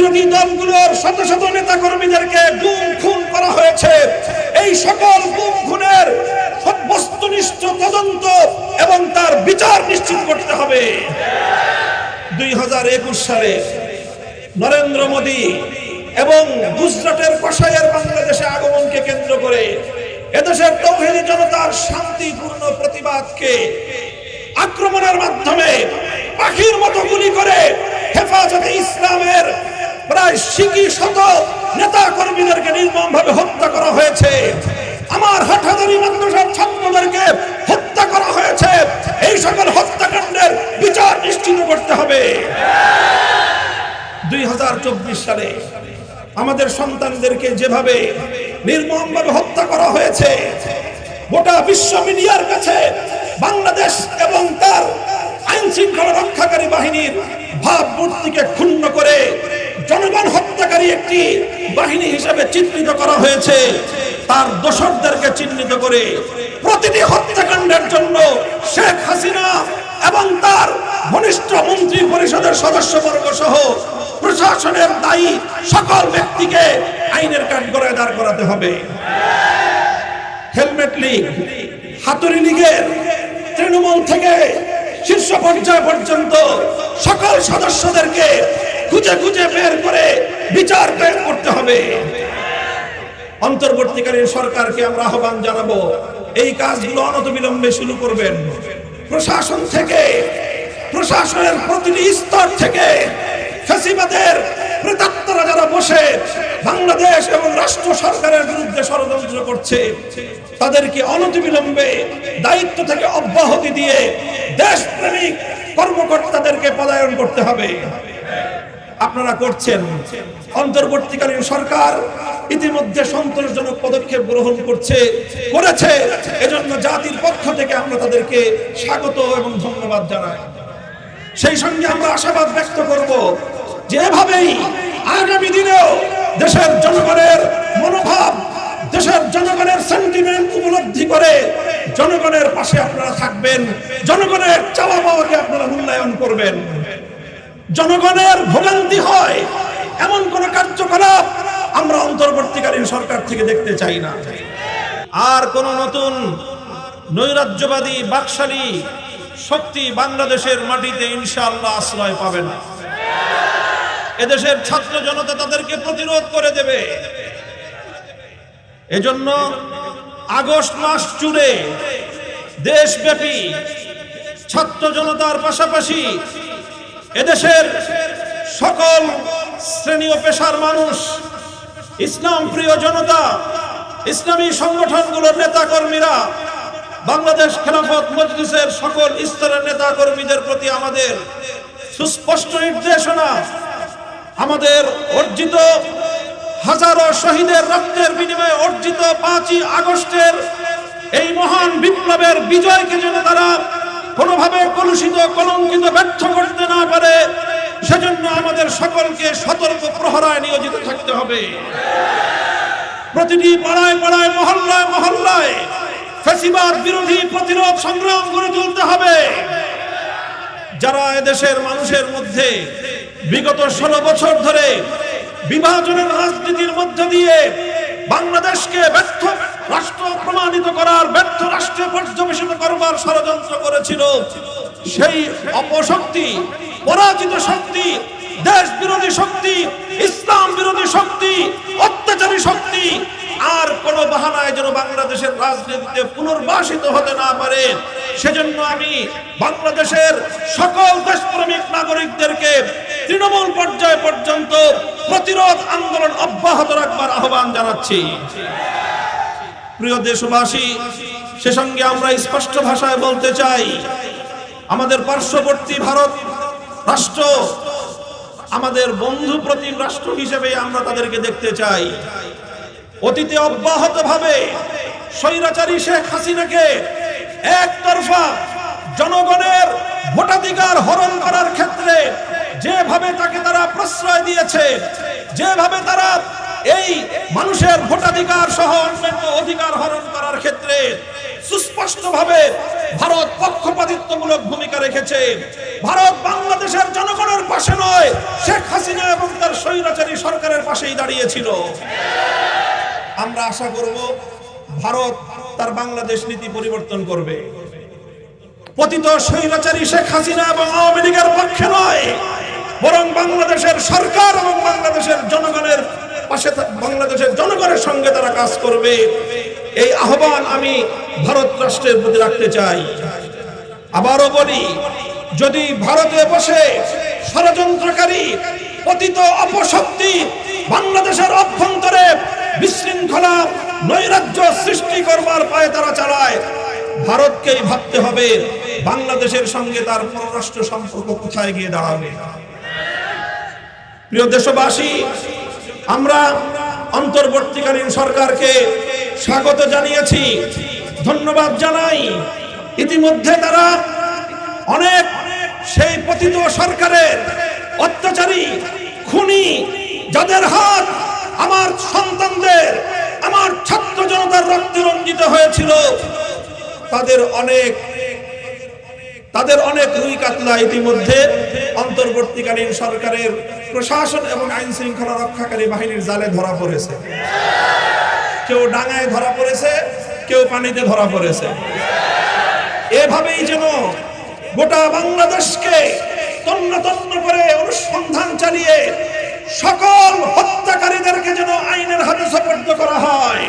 বিরোধী দলগুলোর শত শত নেতা কর্মীদেরকে গুম, খুন করা হয়েছে। এই সকল গুম, খুনের বস্তুনিষ্ঠ তদন্ত এবং তার বিচার নিশ্চিত করতে হবে। দুই সালে নরেন্দ্র মোদী এবং গুজরাটের কষাইয়ের বাংলাদেশে আগমনকে কেন্দ্র করে এদেশের তৌহিদি জনতার শান্তিপূর্ণ প্রতিবাদকে আক্রমণের মাধ্যমে পাখির মতো গুলি করে হেফাজতে ইসলামের প্রায় শিকি শত নেতা কর্মীদেরকে নির্মমভাবে হত্যা করা হয়েছে। আমার হাটাদারি মাদ্রাসার ছাত্রদেরকে হত্যা করা হয়েছে। এই সকল হত্যাকাণ্ডের বিচার নিশ্চিত করতে হবে। দুই সালে আমাদের সন্তানদেরকে যেভাবে নির্মমভাবে হত্যা করা হয়েছে, গোটা বিশ্ব মিডিয়ার কাছে বাংলাদেশ এবং তার আইন শৃঙ্খলা রক্ষাকারী বাহিনীর ভাবমূর্তিকে ক্ষুণ্ণ করে জনগণ হত্যাকারী একটি বাহিনী হিসেবে চিহ্নিত করা হয়েছে। তার দোষরদেরকে চিহ্নিত করে প্রতিটি হত্যাকাণ্ডের জন্য শেখ হাসিনা এবং তার ঘনিষ্ঠ মন্ত্রী পরিষদের সদস্যবর্গ সহ প্রশাসনের দায়ী সকল ব্যক্তিকে আইনের কাঠগড়ায় দাঁড় করাতে হবে। হেলমেট লীগ, হাতুড়ি লীগের তৃণমূল থেকে শীর্ষ পর্যায় পর্যন্ত সকল সদস্যদেরকে খুঁজে খুঁজে বের করে বিচার বের করতে হবে। অন্তর্বর্তীকালীন সরকারকে আমরা আহ্বান জানাব, এই কাজগুলো অনতবিলম্বে শুরু করবেন। প্রশাসন থেকে, প্রশাসনের প্রতিটি স্তর থেকে ফেসিবাদের প্রেতাত্মরা যারা বসে বাংলাদেশ এবং রাষ্ট্র সরকারের বিরুদ্ধে ষড়যন্ত্র করছে, তাদেরকে অনতিবিলম্বে দায়িত্ব থেকে অব্যাহতি দিয়ে দেশপ্রেমিক কর্মকর্তাদেরকে পদায়ন করতে হবে। আপনারা করছেন। অন্তর্বর্তীকালীন সরকার ইতিমধ্যে সন্তোষজনক পদক্ষেপ গ্রহণ করছে, করেছে। এজন্য জাতির পক্ষ থেকে আমরা তাদেরকে স্বাগত এবং ধন্যবাদ জানাই। সেই সঙ্গে আমরা আশাবাদ ব্যক্ত করব যেভাবেই আগামী দিনেও দেশের জনগণের মনোভাব, দেশের জনগণের সেন্টিমেন্ট উপলব্ধি করে জনগণের পাশে আপনারা থাকবেন, জনগণের চাওয়া পাওয়াকে আপনারা মূল্যায়ন করবেন। জনগণের ভোগান্তি হয়। এমন কোন কার্যকলাপ আমরা অন্তর্বর্তীকালীন সরকার থেকে দেখতে চাই না। আর কোন নতুন নৈরাজ্যবাদী, বাকশালী শক্তি বাংলাদেশের মাটিতে ইনশাআল্লাহ আশ্রয় পাবে না। এদেশের ছাত্র জনতা তাদেরকে প্রতিরোধ করে দেবে। এজন্য আগস্ট মাস জুড়ে দেশব্যাপী ছাত্র জনতার পাশাপাশি এদেশের সকল শ্রেণি ও পেশার মানুষ, ইসলাম প্রিয় জনতা, ইসলামী সংগঠনগুলোর নেতা কর্মীরা বাংলাদেশ খেলাফত মজলিসের সকল স্তরের নেতা কর্মীদের প্রতি আমাদের সুস্পষ্ট নির্দেশনা, আমাদের অর্জিত হাজারো শহীদের রক্তের বিনিময়ে অর্জিত পাঁচই আগস্টের এই মহান বিপ্লবের বিজয়কে যেন তারা কোনোভাবে কলুষিত, কলঙ্কিত, ব্যর্থ করতে না পারে, সেজন্য আমাদের সকলকে সতর্ক প্রহরায় নিয়োজিত থাকতে হবে। প্রতিটি পাড়ায় পাড়ায়, মহল্লায় মহল্লায় ফেসিবাদ বিরোধী প্রতিরোধ সংগ্রাম গড়ে তুলতে হবে। যারা এদেশের মানুষের মধ্যে বিগত ষোলো বছর ধরে বিভাজনের রাজনীতির মধ্য দিয়ে বাংলাদেশকে ব্যর্থ, রাষ্ট্র প্রমাণিত করার ব্যর্থ রাষ্ট্রে পর্যবেসিত করবার ষড়যন্ত্র করেছিল। সেই অপশক্তি, পরাজিত শক্তি দেশ বিরোধী শক্তি ইসলাম বিরোধী শক্তি, অত্যাচারী শক্তি আর কোন বাহানায় যেন বাংলাদেশের রাজনীতিতে পুনর্বাসিত হতে না পারে, সেজন্য আমি বাংলাদেশের সকল দেশপ্রেমিক নাগরিকদেরকে তৃণমূল পর্যায় পর্যন্ত প্রতিরোধ আন্দোলন অব্যাহত রাখবার আহ্বান জানাচ্ছি। প্রিয় দেশবাসী, সে সঙ্গে আমরা স্পষ্ট ভাষায় বলতে চাই, আমাদের পার্শ্ববর্তী ভারত রাষ্ট্র, আমাদের বন্ধু প্রতিম রাষ্ট্র হিসেবে আমরা তাদেরকে দেখতে চাই। অতীতে অব্যাহত ভাবে স্বৈরাচারী শেখ হাসিনাকে একতরফা জনগণের ভোটাধিকার হরণ করার ক্ষেত্রে যেভাবে তাকে তারা প্রশ্রয় দিয়েছে, যেভাবে তারা এই মানুষের ভোটাধিকার সহ অন্যান্য অধিকার হরণ করার ক্ষেত্রে সুস্পষ্টভাবে ভারত পক্ষপাতিত্বমূলক ভূমিকা রেখেছে। ভারত বাংলাদেশের জনগণের পাশে নয়, শেখ হাসিনা এবং তার স্বৈরাচারী সরকারের পাশেই দাঁড়িয়েছিল। আমরা আশা করব ভারত তার বাংলাদেশ নীতি পরিবর্তন করবে। পতিত স্বৈরাচারী শেখ হাসিনা এবং আওয়ামী লীগের পক্ষে নয়, বরং বাংলাদেশের সরকার এবং বাংলাদেশের জনগণের পাশে বাংলাদেশের জনগণের সঙ্গে তারা কাজ করবে। এই আহ্বান আমি ভারত রাষ্ট্রের প্রতি রাখতে চাই। আবারও বলি, যদি ভারতে বসে ষড়যন্ত্রকারী, পতিত অপশক্তি বাংলাদেশের অভ্যন্তরে বিশৃঙ্খলা নৈরাজ্য সৃষ্টি করবার পায়ে তারা চালায়। ভারতকেই ভাবতে হবে, বাংলাদেশের সঙ্গে তার পররাষ্ট্র সম্পর্ক কোথায় গিয়ে দাঁড়াবে। প্রিয় দেশবাসী, আমরা অন্তর্বর্তীকালীন সরকারকে স্বাগত জানিয়েছি, ধন্যবাদ জানাই। ইতিমধ্যে তারা অনেক সেই পতিত সরকারের অত্যাচারী, খুনি, যাদের হাত আমার জনতার রঞ্জিত হয়েছিল। তাদের অনেক তাদের অনেক রুই কাতলা ইতিমধ্যে অন্তর্বর্তীকালীন সরকারের প্রশাসন এবং আইন শৃঙ্খলা রক্ষাকারী বাহিনীর জালে ধরা পড়েছে। কেউ ডাঙায় ধরা পড়েছে, কেউ পানিতে ধরা পড়েছে। এভাবেই যেন গোটা বাংলাদেশকে তন্ন তন্ন করে অনুসন্ধান চালিয়ে সকল হত্যাকারীদেরকে যেন আইনের হাতে সোপর্দ করা হয়।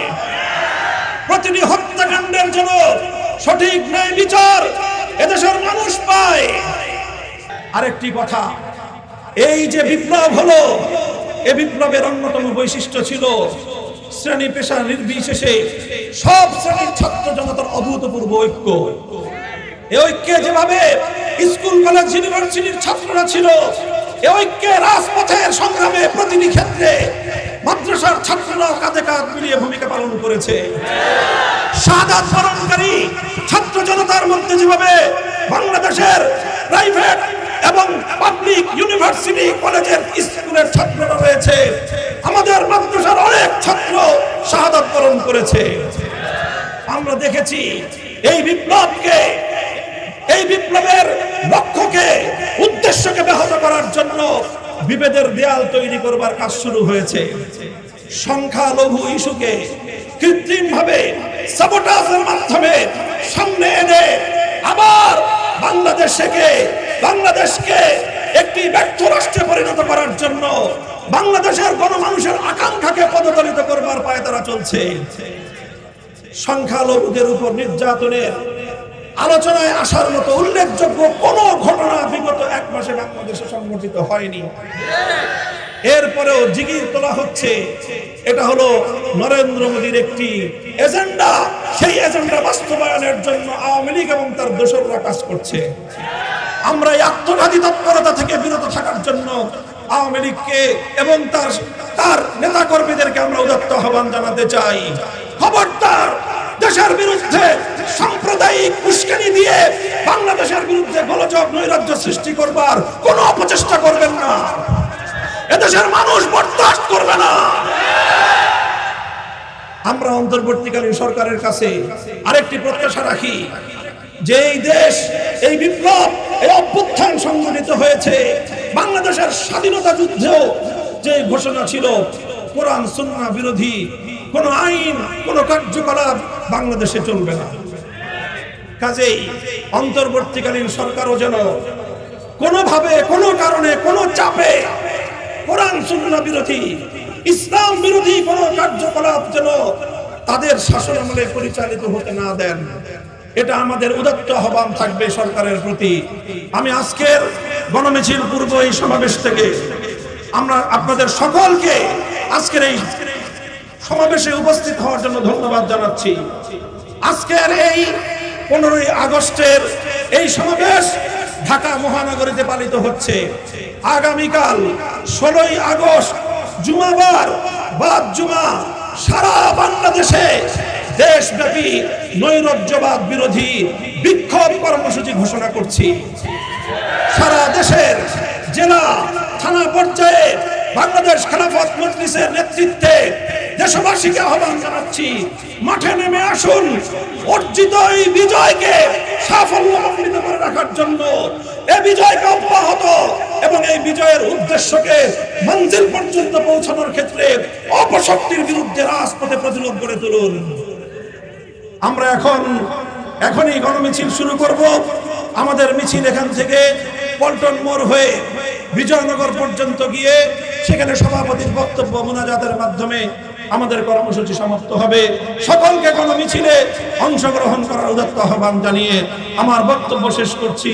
প্রতিটি হত্যাকাণ্ডের জন্য সঠিক ন্যায় বিচার এদেশের মানুষ পায়। আরেকটি কথা, এই যে বিপ্লব হলো, এ বিপ্লবের অন্যতম বৈশিষ্ট্য ছিল শ্রেণি পেশা নির্বিশেষে সব শ্রেণির ছাত্র জনতার অভূতপূর্ব ঐক্য। এ ঐক্যে যেভাবে স্কুল, কলেজ, ইউনিভার্সিটির ছাত্ররা ছিল, এ ঐক্যে রাজপথের সংগ্রামে প্রতিটি ক্ষেত্রে মাদ্রাসার ছাত্ররা কাঁধে কাঁধ মিলিয়ে ভূমিকা পালন করেছে। শাহাদাত বরণকারী ছাত্র জনতার মধ্যে যেভাবে বাংলাদেশের প্রাইভেট এবং পাবলিক ইউনিভার্সিটি কলেজের স্কুলের ছাত্ররা রয়েছে, আমাদের মাদ্রাসার অনেক ছাত্র শাহাদাত বরণ করেছে। আমরা দেখেছি এই বিপ্লবকে, এই বিপ্লবের লক্ষ্যকে, উদ্দেশ্যকে ব্যাহত করার জন্য বিভেদের দেয়াল তৈরি করবার কাজ শুরু হয়েছে। সংখ্যালঘু ইস্যুকে কৃত্রিম ভাবে সাবোটাজের মাধ্যমে সামনে এনে আবার বাংলাদেশকে বাংলাদেশকে একটি ব্যর্থ রাষ্ট্রে পরিণত করার জন্য বাংলাদেশের গণমানুষের আকাঙ্ক্ষাকে পদদলিত করবার পায়ে তারা চলছে। সংখ্যালঘুদের উপর নির্যাতনের আলোচনায় আসার মতো উল্লেখযোগ্য কোন ঘটনা বিগত এক মাসে বাংলাদেশে সংঘটিত হয়নি। এরপরেও জিগির তোলা হচ্ছে। এটা হলো নরেন্দ্র মোদীর একটি এজেন্ডা। সেই এজেন্ডা বাস্তবায়নের জন্য আওয়ামী লীগ এবং তার দোসররা কাজ করছে। আমরা এই আত্মঘাতী তৎপরতা থেকে বিরত থাকার জন্য আওয়ামী লীগকে এবং তার তার নেতা কর্মীদেরকে আমরা উদাত্ত আহ্বান জানাতে চাই। খবরদার, দেশের বিরুদ্ধে সাম্প্রদায়িক উস্কানি দিয়ে বাংলাদেশের বিরুদ্ধে গোলযোগ নৈরাজ্য সৃষ্টি করবার কোন অপচেষ্টা এদেশের মানুষ বরদাস্ত করবে না। আমরা অন্তর্বর্তীকালীন সরকারের কাছে আরেকটি প্রত্যাশা রাখি। যে এই দেশ, এই বিপ্লব, এই অভ্যুত্থান সংগঠিত হয়েছে, বাংলাদেশের স্বাধীনতা যুদ্ধেও যে ঘোষণা ছিল, কোরআন, সুন্নাহ বিরোধী, কোন আইন, কোন কার্যকলাপ বাংলাদেশে চলবে না। কাজেই অন্তর্বর্তীকালীন সরকারও যেন কোনোভাবে, কোনো কারণে, কোনো চাপে কোরআন, সুন্নাহ বিরোধী, ইসলাম বিরোধী কোনো কার্যকলাপ যেন তাদের শাসন আমলে পরিচালিত হতে না দেন। এটা আমাদের উদাত্ত আহ্বান থাকবে সরকারের প্রতি। আমি আজকের গণমিছিল পূর্ব এই সমাবেশ থেকে আমরা আপনাদের সকলকে আজকের এই সমাবেশে উপস্থিত হওয়ার জন্য ধন্যবাদ জানাচ্ছি। আজকের এই পনেরোই আগস্টের এই সমাবেশ ঢাকা মহানগরীতে পালিত হচ্ছে। আগামীকাল ষোলোই আগস্ট, জুমাবার, বাদ জুমা, সারা বাংলাদেশে দেশব্যাপী নৈরাজ্যবাদ বিরোধী বিক্ষোভ কর্মসূচি ঘোষণা করছি। সারা দেশের জেলা, থানা পর্যায়ে বাংলাদেশ খেলাফত মজলিসের নেতৃত্বে দেশবাসীকে আহ্বান জানাচ্ছি। মাঠে নেমে আসুন। অর্জিত এই বিজয়কে সাফল্যমণ্ডিত করে রাখার জন্য এই বিজয়কে অব্যাহত এবং এই বিজয়ের উদ্দেশ্যকে মঞ্জিল পর্যন্ত পৌঁছানোর ক্ষেত্রে অপশক্তির বিরুদ্ধে রাজপথে প্রতিরোধ গড়ে তুলুন। আমরা এখন, এখনই গণমিছিল শুরু করব। আমাদের মিছিল এখান থেকে পল্টন মোড় হয়ে বিজয়নগর পর্যন্ত গিয়ে সেখানে সভাপতির বক্তব্য মোনাজাতের মাধ্যমে আমাদের কর্মসূচি সমাপ্ত হবে। সকলকে গণমিছিলে অংশগ্রহণ করার উদাত্ত আহ্বান জানিয়ে আমার বক্তব্য শেষ করছি।